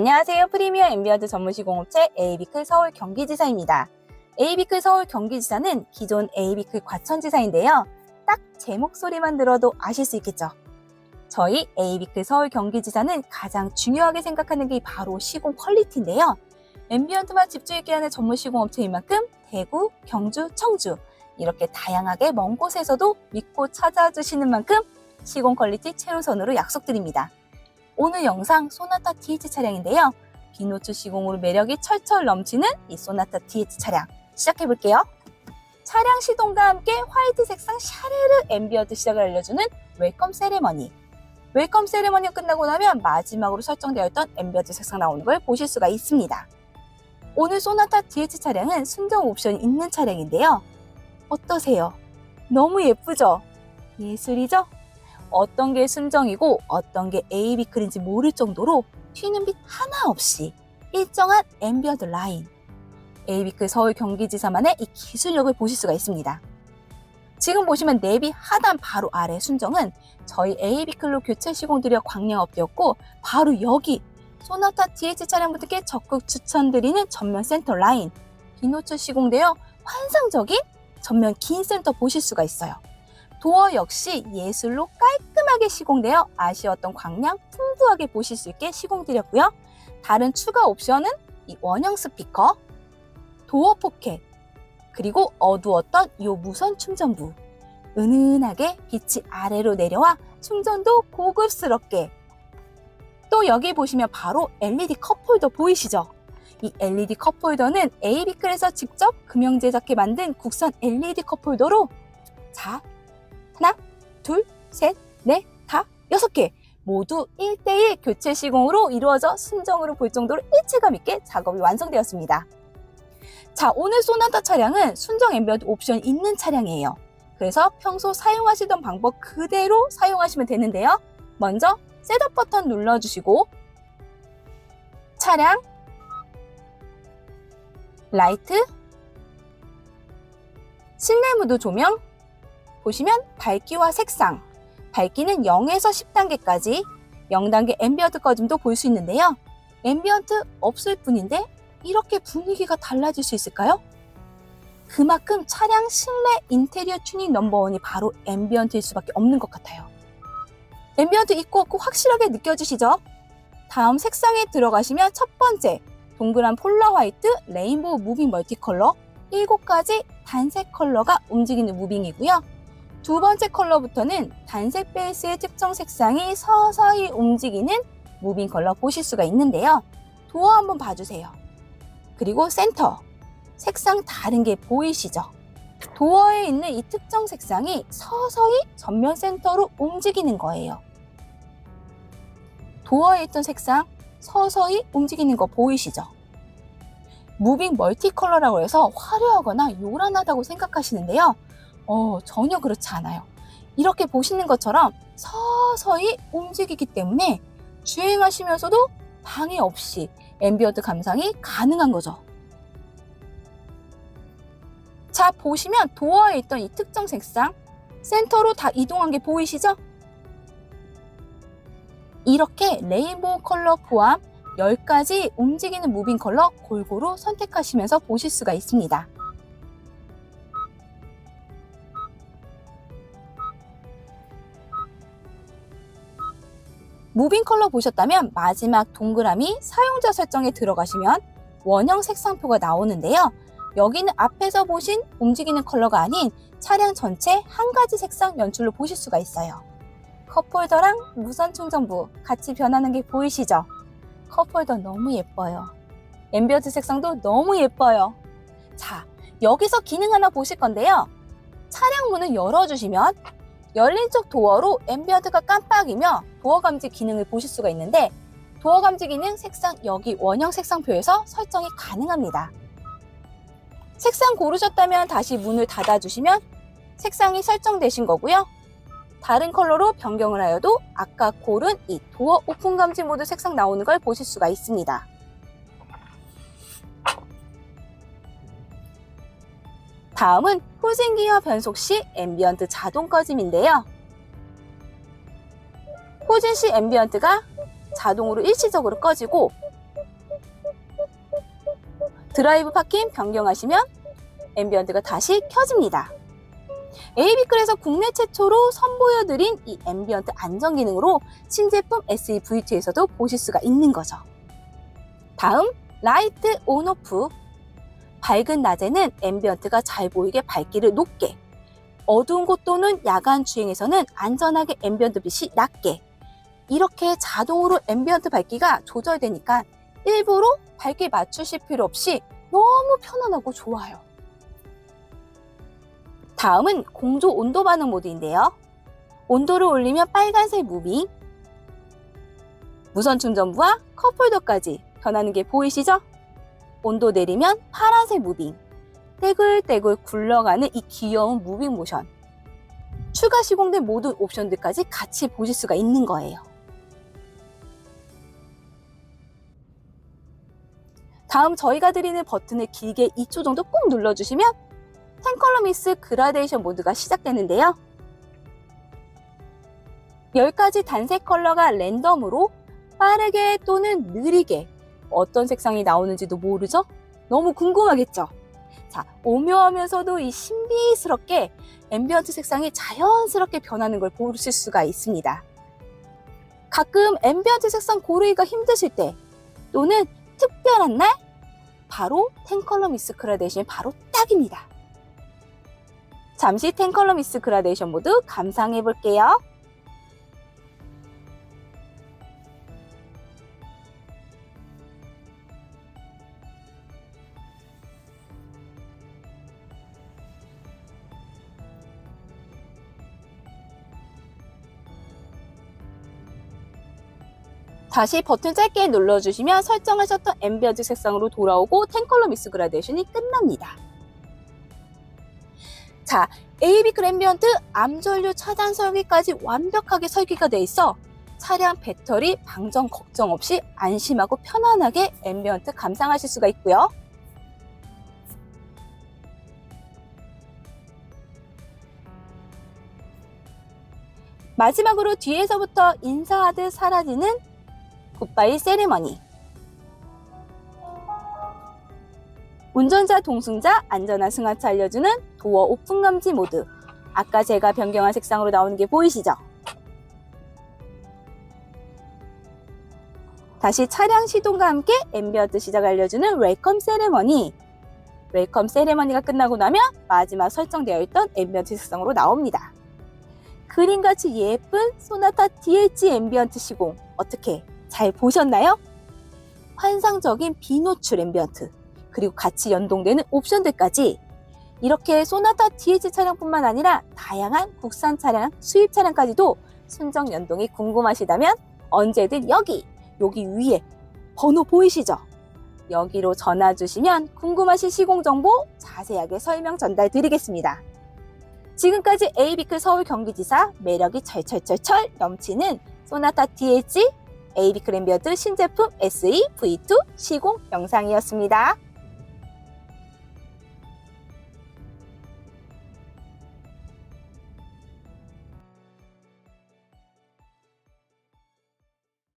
안녕하세요. 프리미어 앰비언트 전문 시공업체 에이비클 서울 경기지사입니다. 에이비클 서울 경기지사는 기존 에이비클 과천지사인데요. 딱 제 목소리만 들어도 아실 수 있겠죠. 저희 에이비클 서울 경기지사는 가장 중요하게 생각하는 게 바로 시공 퀄리티인데요. 앰비언트만 집중 있게 하는 전문 시공업체인 만큼 대구, 경주, 청주 이렇게 다양하게 먼 곳에서도 믿고 찾아주시는 만큼 시공 퀄리티 최우선으로 약속드립니다. 오늘 영상 소나타 TH 차량인데요. 비노츠 시공으로 매력이 철철 넘치는 이 소나타 TH 차량 시작해볼게요. 차량 시동과 함께 화이트 색상 샤르르 앰비언트 시작을 알려주는 웰컴 세레머니. 웰컴 세레머니가 끝나고 나면 마지막으로 설정되어 있던 앰비언트 색상 나오는 걸 보실 수가 있습니다. 오늘 소나타 DH 차량은 순정 옵션이 있는 차량인데요. 어떠세요? 너무 예쁘죠? 예술이죠? 어떤 게 순정이고 어떤 게 에이비클인지 모를 정도로 튀는 빛 하나 없이 일정한 앰비언트 라인. 에이비클 서울 경기지사만의 이 기술력을 보실 수가 있습니다. 지금 보시면 내비 하단 바로 아래 순정은 저희 에이비클로 교체 시공드려 광량업되었고 바로 여기 소나타 DH 차량분들께 적극 추천드리는 전면 센터 라인 비노츠 시공되어 환상적인 전면 긴 센터 보실 수가 있어요. 도어 역시 예술로 깔끔하게 시공되어 아쉬웠던 광량 풍부하게 보실 수 있게 시공드렸고요. 다른 추가 옵션은 이 원형 스피커, 도어 포켓, 그리고 어두웠던 이 무선 충전부. 은은하게 빛이 아래로 내려와 충전도 고급스럽게. 또 여기 보시면 바로 LED 컵홀더 보이시죠? 이 LED 컵홀더는 에이비클에서 직접 금형 제작해 만든 국산 LED 컵홀더로 자, 하나, 둘, 셋, 넷, 다, 여섯 개 모두 1대1 교체 시공으로 이루어져 순정으로 볼 정도로 일체감 있게 작업이 완성되었습니다. 자, 오늘 소나타 차량은 순정 앰비언트 옵션 있는 차량이에요. 그래서 평소 사용하시던 방법 그대로 사용하시면 되는데요. 먼저 셋업 버튼 눌러주시고 차량 라이트 실내 무드 조명 보시면 밝기와 색상 밝기는 0에서 10단계까지 0단계 앰비언트 꺼짐도 볼 수 있는데요. 앰비언트 없을 뿐인데 이렇게 분위기가 달라질 수 있을까요? 그만큼 차량 실내 인테리어 튜닝 넘버원이 바로 앰비언트일 수밖에 없는 것 같아요. 앰비언트 있고 없고 확실하게 느껴지시죠? 다음 색상에 들어가시면 첫 번째 동그란 폴라 화이트 레인보우 무빙 멀티컬러 7가지 단색 컬러가 움직이는 무빙이고요. 두 번째 컬러부터는 단색 베이스의 특정 색상이 서서히 움직이는 무빙 컬러 보실 수가 있는데요. 도어 한번 봐주세요. 그리고 센터. 색상 다른 게 보이시죠? 도어에 있는 이 특정 색상이 서서히 전면 센터로 움직이는 거예요. 도어에 있던 색상 서서히 움직이는 거 보이시죠? 무빙 멀티 컬러라고 해서 화려하거나 요란하다고 생각하시는데요. 어, 전혀 그렇지 않아요. 이렇게 보시는 것처럼 서서히 움직이기 때문에 주행하시면서도 방해 없이 앰비언트 감상이 가능한 거죠. 자, 보시면 도어에 있던 이 특정 색상 센터로 다 이동한 게 보이시죠? 이렇게 레인보우 컬러 포함 10가지 움직이는 무빙 컬러 골고루 선택하시면서 보실 수가 있습니다. 무빙 컬러 보셨다면 마지막 동그라미 사용자 설정에 들어가시면 원형 색상표가 나오는데요. 여기는 앞에서 보신 움직이는 컬러가 아닌 차량 전체 한 가지 색상 연출로 보실 수가 있어요. 컵홀더랑 무선 충전부 같이 변하는 게 보이시죠? 컵홀더 너무 예뻐요. 앰비언트 색상도 너무 예뻐요. 자, 여기서 기능 하나 보실 건데요. 차량 문을 열어주시면 열린 쪽 도어로 앰비언트가 깜빡이며 도어 감지 기능을 보실 수가 있는데 도어 감지 기능 색상 여기 원형 색상표에서 설정이 가능합니다. 색상 고르셨다면 다시 문을 닫아주시면 색상이 설정되신 거고요. 다른 컬러로 변경을 하여도 아까 고른 이 도어 오픈 감지 모드 색상 나오는 걸 보실 수가 있습니다. 다음은 후진 기어 변속 시 앰비언트 자동 꺼짐인데요. 후진 시 앰비언트가 자동으로 일시적으로 꺼지고 드라이브 파킹 변경하시면 앰비언트가 다시 켜집니다. AB클에서 국내 최초로 선보여드린 이 앰비언트 안전 기능으로 신제품 SE V2에서도 보실 수가 있는 거죠. 다음 라이트 온오프 밝은 낮에는 앰비언트가 잘 보이게 밝기를 높게 어두운 곳 또는 야간 주행에서는 안전하게 앰비언트 빛이 낮게 이렇게 자동으로 앰비언트 밝기가 조절되니까 일부러 밝게 맞추실 필요 없이 너무 편안하고 좋아요. 다음은 공조 온도 반응 모드인데요. 온도를 올리면 빨간색 무빙, 무선 충전부와 컵홀더까지 변하는 게 보이시죠? 온도 내리면 파란색 무빙, 떼굴떼굴 굴러가는 이 귀여운 무빙 모션. 추가 시공된 모든 옵션들까지 같이 보실 수가 있는 거예요. 다음 저희가 드리는 버튼을 길게 2초 정도 꾹 눌러주시면 10컬러 미스 그라데이션 모드가 시작되는데요. 10가지 단색 컬러가 랜덤으로 빠르게 또는 느리게 어떤 색상이 나오는지도 모르죠? 너무 궁금하겠죠? 자, 오묘하면서도 이 신비스럽게 앰비언트 색상이 자연스럽게 변하는 걸 보실 수가 있습니다. 가끔 앰비언트 색상 고르기가 힘드실 때 또는 특별한 날 바로 10컬러 미스 그라데이션이 바로 딱입니다. 잠시 10컬러 미스 그라데이션 모드 감상해 볼게요. 다시 버튼 짧게 눌러주시면 설정하셨던 앰비언트 색상으로 돌아오고 10컬러 미스 그라데이션이 끝납니다. 자, AB 그램비언트 암전류 차단 설계까지 완벽하게 설계가 돼 있어 차량 배터리 방전 걱정 없이 안심하고 편안하게 앰비언트 감상하실 수가 있고요. 마지막으로 뒤에서부터 인사하듯 사라지는 굿바이 세리머니. 운전자 동승자 안전한 승하차 알려주는 도어 오픈 감지 모드. 아까 제가 변경한 색상으로 나오는 게 보이시죠? 다시 차량 시동과 함께 앰비언트 시작 알려주는 웰컴 세레머니. 웰컴 세레머니가 끝나고 나면 마지막 설정되어 있던 앰비언트 색상으로 나옵니다. 그림같이 예쁜 소나타 DH 앰비언트 시공 어떻게 잘 보셨나요? 환상적인 비노출 앰비언트 그리고 같이 연동되는 옵션들까지 이렇게 소나타 DH 차량뿐만 아니라 다양한 국산 차량, 수입 차량까지도 순정 연동이 궁금하시다면 언제든 여기 여기 위에 번호 보이시죠? 여기로 전화 주시면 궁금하신 시공 정보 자세하게 설명 전달 드리겠습니다. 지금까지 에이비클 서울 경기지사 매력이 철철철철 넘치는 소나타 DH AB 크랜비어드 신제품 SE V2 시공 영상이었습니다.